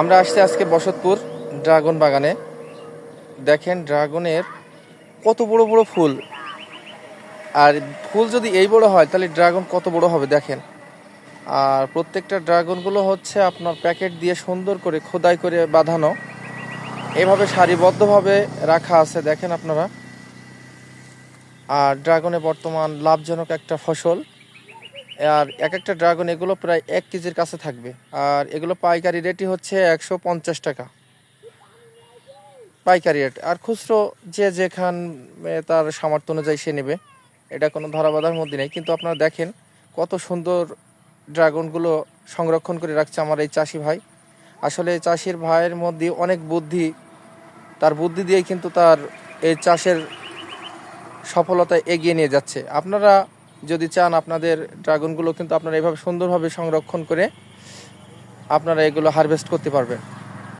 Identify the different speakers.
Speaker 1: আমরা আসছি আজকে বসতপুর ড্রাগন বাগানে। দেখেন ড্রাগনের কত বড় বড় ফুল। আর ফুল যদি এই বড় হয়, তাহলে ড্রাগন কত বড় হবে দেখেন। আর প্রত্যেকটা ড্রাগনগুলো হচ্ছে আপনার প্যাকেট দিয়ে সুন্দর করে খোদাই করে বাঁধানো। এভাবে সারিবদ্ধভাবে রাখা আছে, দেখেন আপনারা। আর ড্রাগনে বর্তমান লাভজনক একটা ফসল। আর এক একটা ড্রাগন এগুলো প্রায় এক কেজির কাছে থাকবে। আর এগুলো পাইকারি রেটই হচ্ছে একশো পঞ্চাশ টাকা। পাইকারি রেট আর খুচরো যে যেখান তার সামর্থ্য অনুযায়ী সে নেবে। এটা কোনো ধরাবাধার মধ্যে নেই। কিন্তু আপনারা দেখেন কত সুন্দর ড্রাগনগুলো সংরক্ষণ করে রাখছে আমার এই চাষি ভাই। আসলে চাষির ভাইয়ের মধ্যে অনেক বুদ্ধি, তার বুদ্ধি দিয়েই কিন্তু তার এই চাষের সফলতায় এগিয়ে নিয়ে যাচ্ছে। আপনারা যদি চান আপনাদের ড্রাগনগুলো কিন্তু আপনারা এভাবে সুন্দরভাবে সংরক্ষণ করে আপনারা এগুলো হারভেস্ট করতে পারবেন।